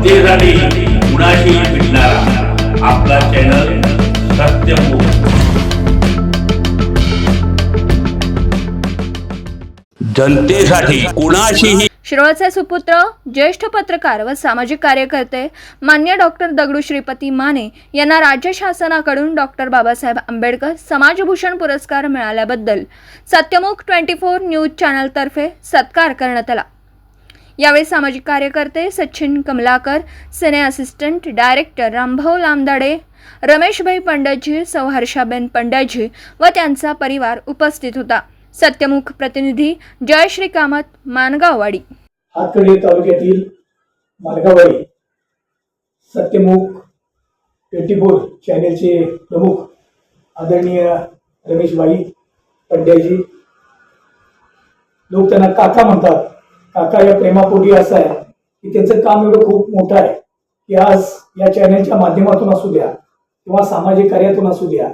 जनतेसाठी कुणाशी भेटणारा आपला चॅनल सत्यमुख जनतेसाठी कुणाशीही शिरोळचे सुपुत्र ज्येष्ठ पत्रकार व सामाजिक कार्यकर्ते मान्य डॉक्टर दगडू श्रीपती माने यांना राज्य शासनाकडून डॉक्टर बाबासाहेब आंबेडकर समाजभूषण पुरस्कार मिळाल्याबद्दल सत्यमुख ट्वेंटी फोर न्यूज चॅनलतर्फे सत्कार करण्यात आला. यावेळी सामाजिक कार्यकर्ते Sachin Kamalakar cine assistant director Rambhau Lamdade Rameshbhai Panditji सौहर्षाबेन पंडितजी व त्यांचा परिवार उपस्थित होता. सत्यमुख प्रतिनिधी जयश्री कामत मानगाववाडी. हातकडी तालुक्यातील मानगाववाडी सत्यमुख ट्वेंटी फोर चॅनेलचे प्रमुख आदरणीय रमेशभाई पंड्याजी लोक त्यांना काका म्हणतात. काका या प्रेमापोटी असं आहे की त्यांचं काम एवढं खूप मोठं आहे की आज या चॅनलच्या माध्यमातून असू द्या किंवा सामाजिक कार्यातून असू द्या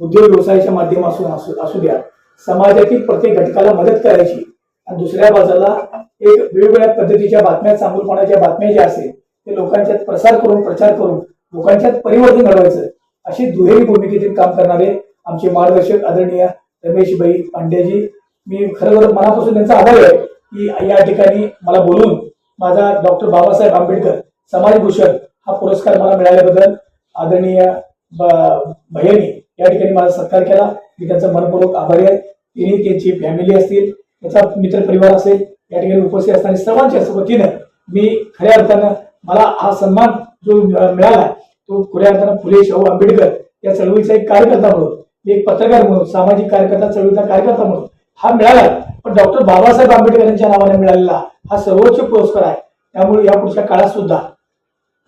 उद्योग व्यवसायाच्या माध्यमातून असू असू द्या. समाजातील प्रत्येक घटकाला मदत करायची. आणि दुसऱ्या बाजूला एक वेगवेगळ्या पद्धतीच्या बातम्या चांगलपणाच्या बातम्या ज्या असेल ते लोकांच्यात प्रसार करून प्रचार करून लोकांच्यात परिवर्तन घडवायचं. अशी दुहेरी भूमिकेतील काम करणारे आमचे मार्गदर्शक आदरणीय रमेशभाई पांड्याजी मी खरोखर मनापासून त्यांचा आभार आहे. की या ठिकाणी मला बोलून माझा डॉक्टर बाबासाहेब आंबेडकर समाजभूषण हा पुरस्कार मला मिळाल्याबद्दल आदरणीय ब- भैयानी या ठिकाणी माझा सत्कार केला. मी त्यांचा मनपूर्वक आभारी आहे. तिने त्यांची फॅमिली असतील त्याचा मित्रपरिवार असेल या ठिकाणी उपस्थित असताना सर्वांच्या वतीनं मी खऱ्या अर्थानं मला हा सन्मान जो मिळाला तो खऱ्या अर्थानं फुले शाहू आंबेडकर या चळवळीचा एक कार्यकर्ता म्हणून एक पत्रकार म्हणून सामाजिक कार्यकर्ता चळवळीचा कार्यकर्ता म्हणून हा मिळाला पण डॉक्टर बाबासाहेब आंबेडकर यांच्या नावाने मिळालेला हा सर्वोच्च पुरस्कार आहे. त्यामुळे या पुढच्या काळात सुद्धा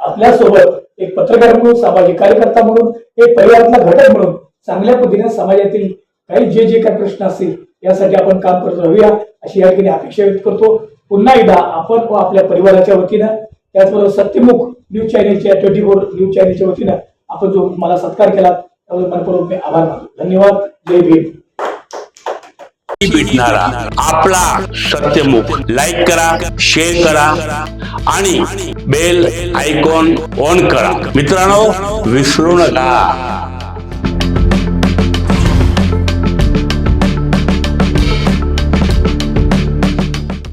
आपल्यासोबत एक पत्रकार म्हणून सामाजिक कार्यकर्ता म्हणून एक परिवारातला घटक म्हणून चांगल्या पद्धतीने समाजातील काही जे जे काही प्रश्न असतील यासाठी आपण काम करत राहूया अशी या ठिकाणी अपेक्षा व्यक्त करतो. पुन्हा एकदा आपण व आपल्या परिवाराच्या वतीनं त्याचबरोबर सत्यमुख न्यूज चॅनेलच्या ट्वेंटी फोर न्यूज चॅनेलच्या वतीनं आपण जो मला सत्कार केला त्याबद्दल मनपूर्वक मी आभार मानतो. धन्यवाद. जय भीम. भेटणारा आपला सत्यमुख. लाईक करा शेअर करा आणि बेल आयकॉन ऑन करा. मित्रांनो विसरू नका.